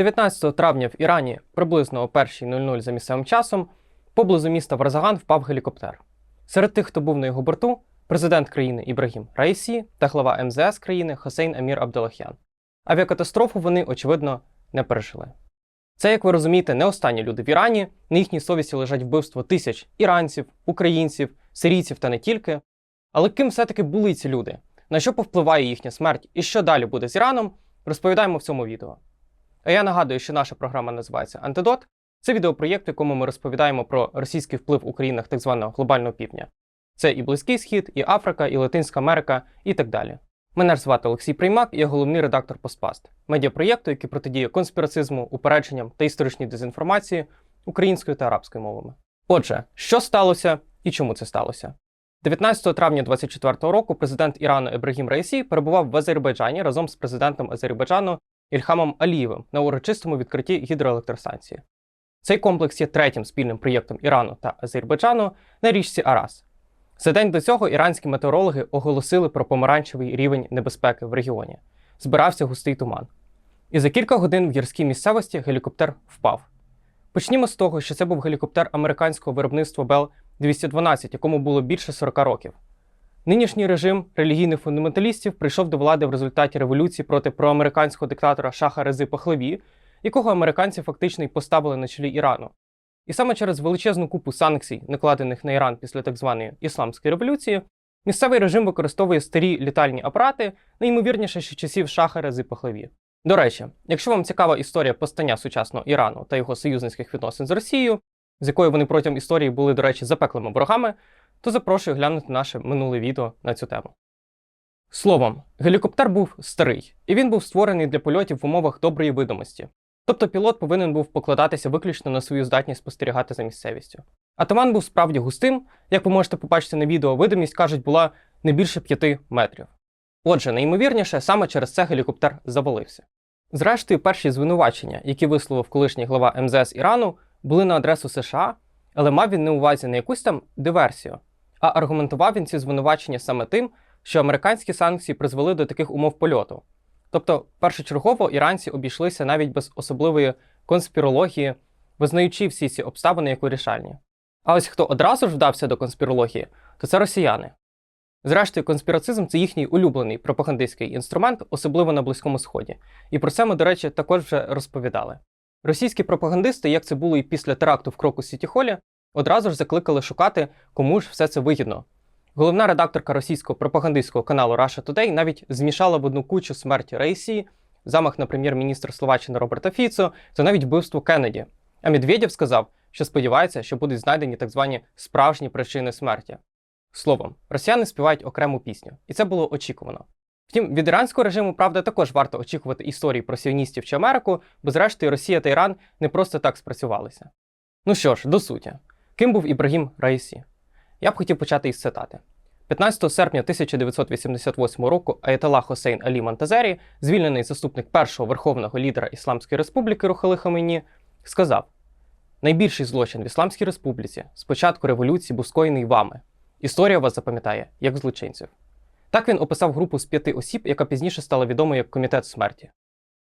19 травня в Ірані приблизно о 1.00 за місцевим часом поблизу міста Варзаган впав гелікоптер. Серед тих, хто був на його борту, президент країни Ібрагім Раїсі та глава МЗС країни Хосейн Амір Абдалахян. Авіакатастрофу вони, очевидно, не пережили. Це, як ви розумієте, не останні люди в Ірані. На їхній совісті лежать вбивство тисяч іранців, українців, сирійців та не тільки. Але ким все-таки були ці люди? На що повпливає їхня смерть і що далі буде з Іраном, розповідаємо в цьому відео. А я нагадую, що наша програма називається Антидот. Це відеопроєкт, в якому ми розповідаємо про російський вплив у країнах так званого глобального півдня. Це і Близький Схід, і Африка, і Латинська Америка, і так далі. Мене ж звати Олексій Приймак, я головний редактор Постпаст, медіапроєкту, який протидіє конспірацизму, упередженням та історичній дезінформації українською та арабською мовами. Отже, що сталося і чому це сталося? 19 травня 2024 року президент Ірану Ебрагім Раїсі перебував в Азербайджані разом з президентом Азербайджану Ільхамом Алієвим на урочистому відкритті гідроелектростанції. Цей комплекс є третім спільним проєктом Ірану та Азербайджану на річці Арас. За день до цього іранські метеорологи оголосили про помаранчевий рівень небезпеки в регіоні. Збирався густий туман. І за кілька годин в гірській місцевості гелікоптер впав. Почнімо з того, що це був гелікоптер американського виробництва Bell 212, якому було більше 40 років. Нинішній режим релігійних фундаменталістів прийшов до влади в результаті революції проти проамериканського диктатора Шаха Рези Пахлеві, якого американці фактично й поставили на чолі Ірану. І саме через величезну купу санкцій, накладених на Іран після так званої ісламської революції, місцевий режим використовує старі літальні апарати, найімовірніше ще часів Шаха Рези Пахлеві. До речі, якщо вам цікава історія постання сучасного Ірану та його союзницьких відносин з Росією, з якою вони протягом історії були, до речі, запеклими ворогами, то запрошую глянути наше минуле відео на цю тему. Словом, гелікоптер був старий, і він був створений для польотів в умовах доброї видимості. Тобто пілот повинен був покладатися виключно на свою здатність спостерігати за місцевістю. А туман був справді густим, як ви можете побачити на відео, видимість, кажуть, була не більше 5 метрів. Отже, найімовірніше, саме через це гелікоптер завалився. Зрештою, перші звинувачення, які висловив колишній глава МЗС Ірану, були на адресу США, але мав він на увазі не якусь там диверсію, а аргументував він ці звинувачення саме тим, що американські санкції призвели до таких умов польоту. Тобто, першочергово іранці обійшлися навіть без особливої конспірології, визнаючи всі ці обставини як вирішальні. А ось хто одразу ж вдався до конспірології, то це росіяни. Зрештою, конспірацизм це їхній улюблений пропагандистський інструмент, особливо на Близькому Сході. І про це ми, до речі, також вже розповідали. Російські пропагандисти, як це було і після теракту в Кроку Сіті Холі, одразу ж закликали шукати, кому ж все це вигідно. Головна редакторка російського пропагандистського каналу Russia Today навіть змішала в одну кучу смерті Рейсі, замах на прем'єр-міністра Словаччини Роберта Фіцо та навіть вбивство Кеннеді. А Медведєв сказав, що сподівається, що будуть знайдені так звані справжні причини смерті. Словом, росіяни співають окрему пісню, і це було очікувано. Втім, від іранського режиму, правда, також варто очікувати історії про сіоністів чи Америку, бо зрештою Росія та Іран не просто так спрацювалися. Ну що ж, до суті, ким був Ібрагім Раїсі? Я б хотів почати із цитати. 15 серпня 1988 року Аятолла Хосейн Алі Мантазері, звільнений заступник першого верховного лідера Ісламської республіки Рухали Хамені, сказав: найбільший злочин в Ісламській республіці з початку революції був скоєний вами. Історія вас запам'ятає як злочинців. Так він описав групу з п'яти осіб, яка пізніше стала відомою як Комітет смерті.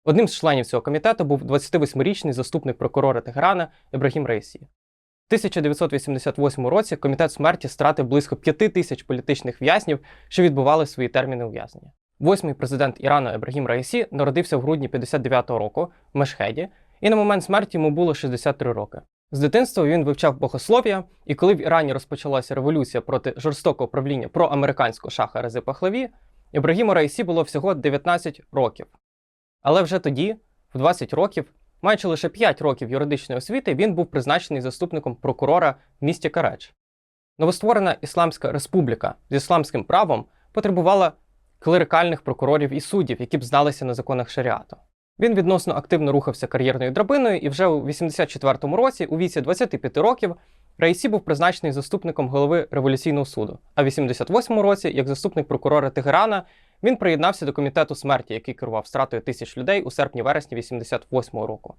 Одним з членів цього комітету був 28-річний заступник прокурора Тегерана Ібрагім Рейсі. В 1988 році комітет смерті стратив близько 5 тисяч політичних в'язнів, що відбували свої терміни ув'язнення. Восьмий президент Ірану Ібрагім Раїсі народився в грудні 59-го року в Мешхеді, і на момент смерті йому було 63 роки. З дитинства він вивчав богослов'я, і коли в Ірані розпочалася революція проти жорстокого правління проамериканського шаха Рези Пахлаві, Ібрагіму Раїсі було всього 19 років. Але вже тоді, в 20 років, маючи лише 5 років юридичної освіти, він був призначений заступником прокурора в місті Кареч. Новостворена Ісламська республіка з ісламським правом потребувала клерикальних прокурорів і суддів, які б зналися на законах шаріату. Він відносно активно рухався кар'єрною драбиною, і вже у 84-му році, у віці 25 років, Раїсі був призначений заступником голови революційного суду. А в 88-му році, як заступник прокурора Тегерана, він приєднався до комітету смерті, який керував стратою тисяч людей у серпні-вересні 88-го року.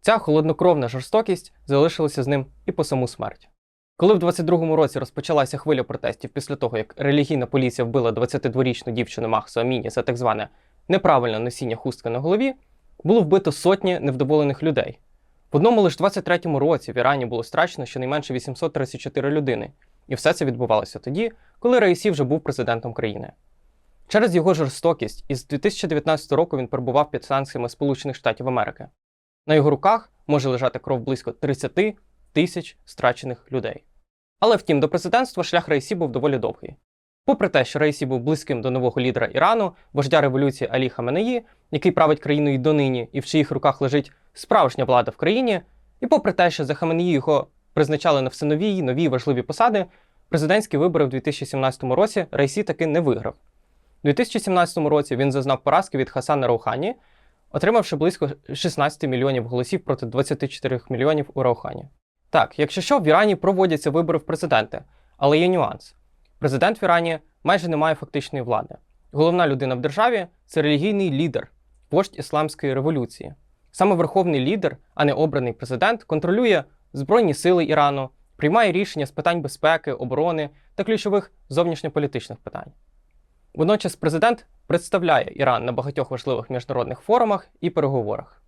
Ця холоднокровна жорстокість залишилася з ним і по саму смерть. Коли в 22-му році розпочалася хвиля протестів після того, як релігійна поліція вбила 22-річну дівчину Махсу Аміні за так зване неправильне носіння хустки на голові, було вбито сотні невдоволених людей. В одному лише 23-му році в Ірані було страчено щонайменше 834 людини, і все це відбувалося тоді, коли Раїсі вже був президентом країни. Через його жорстокість із 2019 року він перебував під санкціями Сполучених Штатів Америки. На його руках може лежати кров близько 30 тисяч страчених людей. Але втім, до президентства шлях Раїсі був доволі довгий. Попри те, що Раїсі був близьким до нового лідера Ірану, вождя революції Алі Хаменеї, який править країною донині і в чиїх руках лежить справжня влада в країні, і попри те, що за Хаменеї його призначали на все нові й нові важливі посади, президентські вибори в 2017 році Раїсі таки не виграв. У 2017 році він зазнав поразки від Хасана Раухані, отримавши близько 16 мільйонів голосів проти 24 мільйонів у Раухані. Так, якщо що, в Ірані проводяться вибори в президенти, але є нюанс. Президент в Ірані майже не має фактичної влади. Головна людина в державі це релігійний лідер, вождь ісламської революції. Саме верховний лідер, а не обраний президент, контролює Збройні сили Ірану, приймає рішення з питань безпеки, оборони та ключових зовнішньополітичних питань. Водночас президент представляє Іран на багатьох важливих міжнародних форумах і переговорах.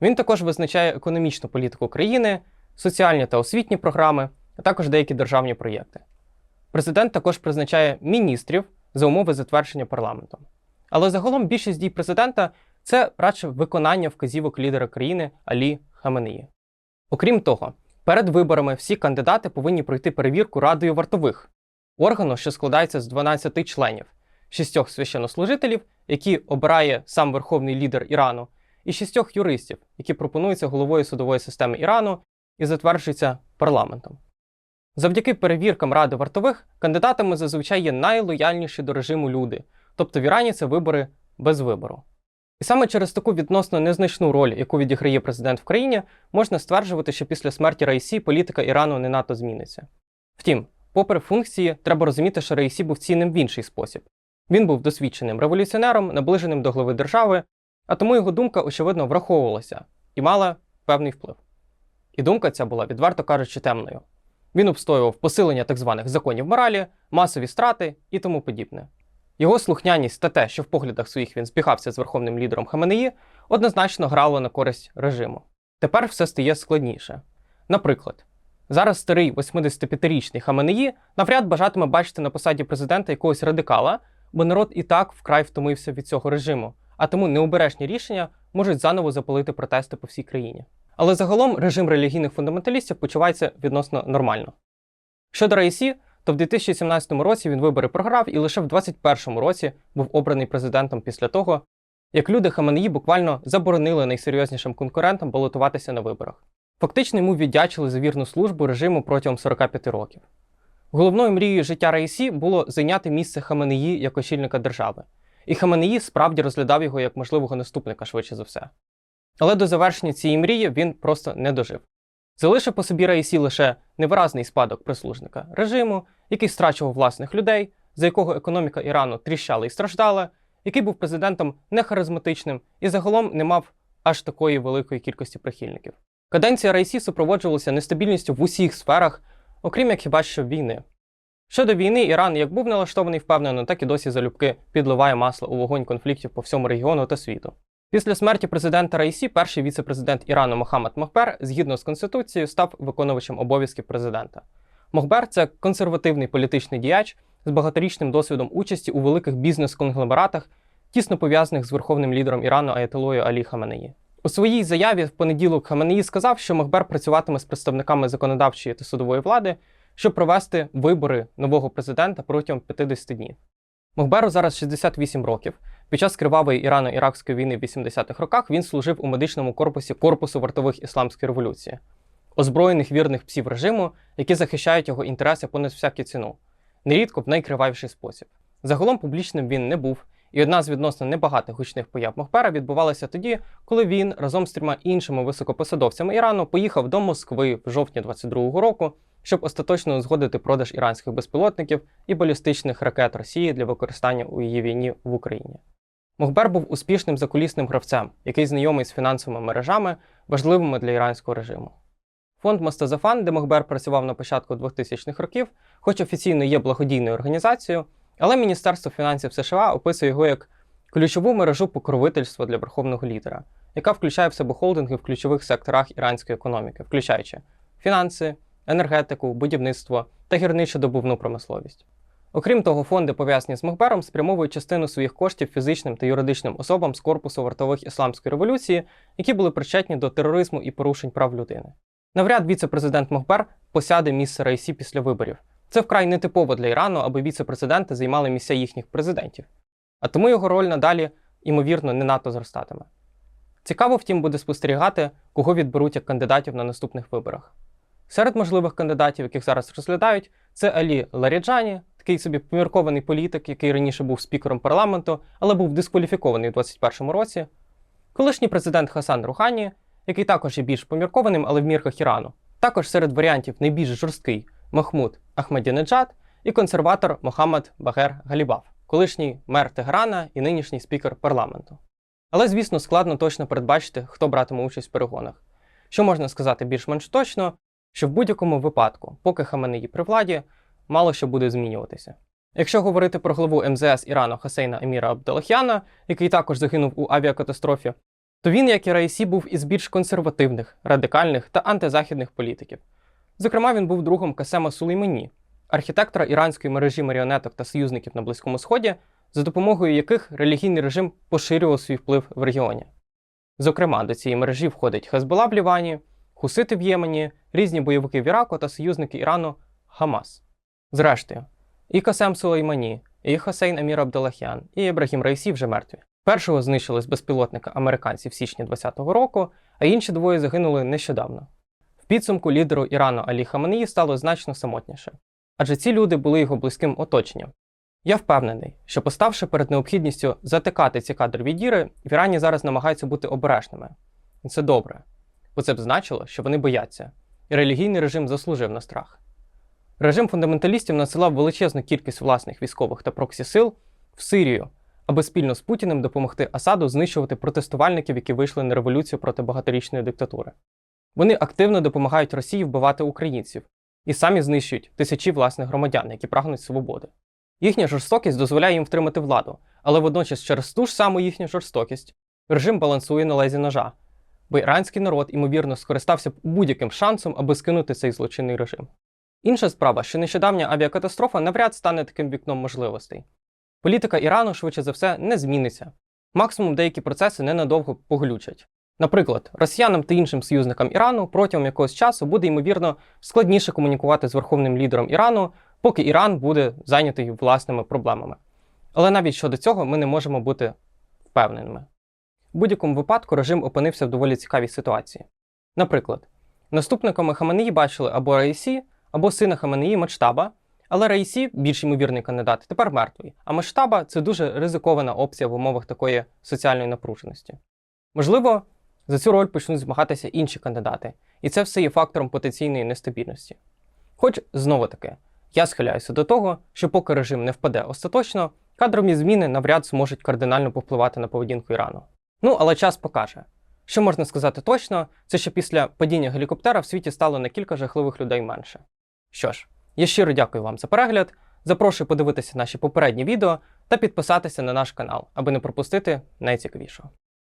Він також визначає економічну політику країни, соціальні та освітні програми, а також деякі державні проєкти. Президент також призначає міністрів за умови затвердження парламентом. Але загалом більшість дій президента це радше виконання вказівок лідера країни Алі Хаменеї. Окрім того, перед виборами всі кандидати повинні пройти перевірку радою вартових органу, що складається з 12 членів, шістьох священнослужителів, які обирає сам верховний лідер Ірану, і шістьох юристів, які пропонуються головою судової системи Ірану і затверджуються парламентом. Завдяки перевіркам ради вартових кандидатами зазвичай є найлояльніші до режиму люди, тобто в Ірані це вибори без вибору. І саме через таку відносно незначну роль, яку відіграє президент в країні, можна стверджувати, що після смерті Раїсі політика Ірану не надто зміниться. Втім, попри функції, треба розуміти, що Раїсі був цінним в інший спосіб. Він був досвідченим революціонером, наближеним до глави держави, а тому його думка, очевидно, враховувалася і мала певний вплив. І думка ця була, відверто кажучи, темною. Він обстоював посилення так званих законів моралі, масові страти і тому подібне. Його слухняність та те, що в поглядах своїх він збігався з верховним лідером Хаменеї, однозначно грало на користь режиму. Тепер все стає складніше. Наприклад, зараз старий 85-річний Хаменеї навряд бажатиме бачити на посаді президента якогось радикала, бо народ і так вкрай втомився від цього режиму, а тому необережні рішення можуть заново запалити протести по всій країні. Але загалом режим релігійних фундаменталістів почувається відносно нормально. Щодо Раїсі, то в 2017 році він вибори програв і лише в 2021 році був обраний президентом після того, як люди Хаменеї буквально заборонили найсерйознішим конкурентам балотуватися на виборах. Фактично йому віддячили за вірну службу режиму протягом 45 років. Головною мрією життя Раїсі було зайняти місце Хаменеї як очільника держави, і Хаменеї справді розглядав його як можливого наступника швидше за все. Але до завершення цієї мрії він просто не дожив. Залишив по собі Раїсі лише невиразний спадок прислужника режиму, який страчував власних людей, за якого економіка Ірану тріщала і страждала, який був президентом нехаризматичним і загалом не мав аж такої великої кількості прихильників. Каденція Раїсі супроводжувалася нестабільністю в усіх сферах, окрім як хіба що війни. Щодо війни, Іран як був налаштований впевнено, так і досі залюбки підливає масло у вогонь конфліктів по всьому регіону та світу. Після смерті президента Раїсі перший віце-президент Ірану Мохаммед Мохбер, згідно з конституцією, став виконувачем обов'язків президента. Мохбер це консервативний політичний діяч з багаторічним досвідом участі у великих бізнес-конгломератах, тісно пов'язаних з верховним лідером Ірану Аятолою Алі Хаменеї. У своїй заяві в понеділок Хаменеї сказав, що Мохбер працюватиме з представниками законодавчої та судової влади, щоб провести вибори нового президента протягом 50 днів. Мохберу зараз 68 років. Під час кривавої Ірано-Іракської війни в 80-х роках він служив у медичному корпусі Корпусу вартових ісламської революції, озброєних вірних псів режиму, які захищають його інтереси понад всяку ціну, нерідко в найкривавіший спосіб. Загалом публічним він не був, і одна з відносно небагатих гучних появ Мохбера відбувалася тоді, коли він разом з трьома іншими високопосадовцями Ірану поїхав до Москви в жовтні 22-го року, щоб остаточно узгодити продаж іранських безпілотників і балістичних ракет Росії для використання у її війні в Україні. Мохбер був успішним закулісним гравцем, який знайомий з фінансовими мережами, важливими для іранського режиму. Фонд Мостазафан, де Мохбер працював на початку 2000-х років, хоч офіційно є благодійною організацією, але Міністерство фінансів США описує його як ключову мережу покровительства для верховного лідера, яка включає в себе холдинги в ключових секторах іранської економіки, включаючи фінанси, енергетику, будівництво та гірничо-добувну промисловість. Окрім того, фонди, пов'язані з Мохбером, спрямовують частину своїх коштів фізичним та юридичним особам з корпусу вартових ісламської революції, які були причетні до тероризму і порушень прав людини. Навряд віце-президент Мохбер посяде місце Раїсі після виборів. Це вкрай нетипово для Ірану, аби віце-президенти займали місця їхніх президентів. А тому його роль надалі, ймовірно, не надто зростатиме. Цікаво, втім, буде спостерігати, кого відберуть як кандидатів на наступних виборах. Серед можливих кандидатів, яких зараз розглядають, це Алі Ларіджані, такий собі поміркований політик, який раніше був спікером парламенту, але був дискваліфікований у 2021 році, колишній президент Хасан Рухані, який також є більш поміркованим, але в мірках Ірану. Також серед варіантів найбільш жорсткий Махмуд Ахмедінеджад і консерватор Мохаммад Багер Галібаф, колишній мер Тегерана і нинішній спікер парламенту. Але, звісно, складно точно передбачити, хто братиме участь в перегонах. Що можна сказати більш-менш точно, що в будь-якому випадку, поки Хаменеї при владі, мало що буде змінюватися. Якщо говорити про главу МЗС Ірану Хасейна Еміра Абдалахяна, який також загинув у авіакатастрофі, то він, як і Раїсі, був із більш консервативних, радикальних та антизахідних політиків. Зокрема, він був другом Касема Сулеймані, архітектора іранської мережі маріонеток та союзників на Близькому Сході, за допомогою яких релігійний режим поширював свій вплив в регіоні. Зокрема, до цієї мережі входить Хезбола в Лівані, Хусити в Ємені, різні бойовики в Іраку та союзники Ірану Хамас. Зрештою, і Касем Сулеймані, і Хосейн Амір Абдалахян, і Ібрагім Раїсі вже мертві. Першого знищили з безпілотника американці в січні 2020 року, а інші двоє загинули нещодавно. В підсумку лідеру Ірану Алі Хаменеї стало значно самотніше, адже ці люди були його близьким оточенням. Я впевнений, що поставши перед необхідністю затикати ці кадрові діри, в Ірані зараз намагаються бути обережними. І це добре, бо це б значило, що вони бояться, і релігійний режим заслужив на страх. Режим фундаменталістів насилав величезну кількість власних військових та проксі-сил в Сирію, аби спільно з Путіним допомогти Асаду знищувати протестувальників, які вийшли на революцію проти багаторічної диктатури. Вони активно допомагають Росії вбивати українців і самі знищують тисячі власних громадян, які прагнуть свободи. Їхня жорстокість дозволяє їм втримати владу, але водночас через ту ж саму їхню жорстокість режим балансує на лезі ножа, бо іранський народ, ймовірно, скористався будь-яким шансом, аби скинути цей злочинний режим. Інша справа, що нещодавня авіакатастрофа навряд стане таким вікном можливостей. Політика Ірану, швидше за все, не зміниться. Максимум деякі процеси ненадовго поглючать. Наприклад, росіянам та іншим союзникам Ірану протягом якогось часу буде ймовірно складніше комунікувати з верховним лідером Ірану, поки Іран буде зайнятий власними проблемами. Але навіть щодо цього ми не можемо бути впевненими. В будь-якому випадку режим опинився в доволі цікавій ситуації. Наприклад, наступниками Хаменеї бачили або Раїсі, або сина Хаменеї Мачтаба, але Раїсі, більш ймовірний кандидат, тепер мертвий, а Мачтаба це дуже ризикована опція в умовах такої соціальної напруженості. Можливо, за цю роль почнуть змагатися інші кандидати, і це все є фактором потенційної нестабільності. Хоч знову таки, я схиляюся до того, що поки режим не впаде остаточно, кадрові зміни навряд зможуть кардинально повпливати на поведінку Ірану. Ну, але час покаже. Що можна сказати точно, це що після падіння гелікоптера в світі стало на кілька жахливих людей менше. Що ж, я щиро дякую вам за перегляд. Запрошую подивитися наші попередні відео та підписатися на наш канал, аби не пропустити найцікавішого.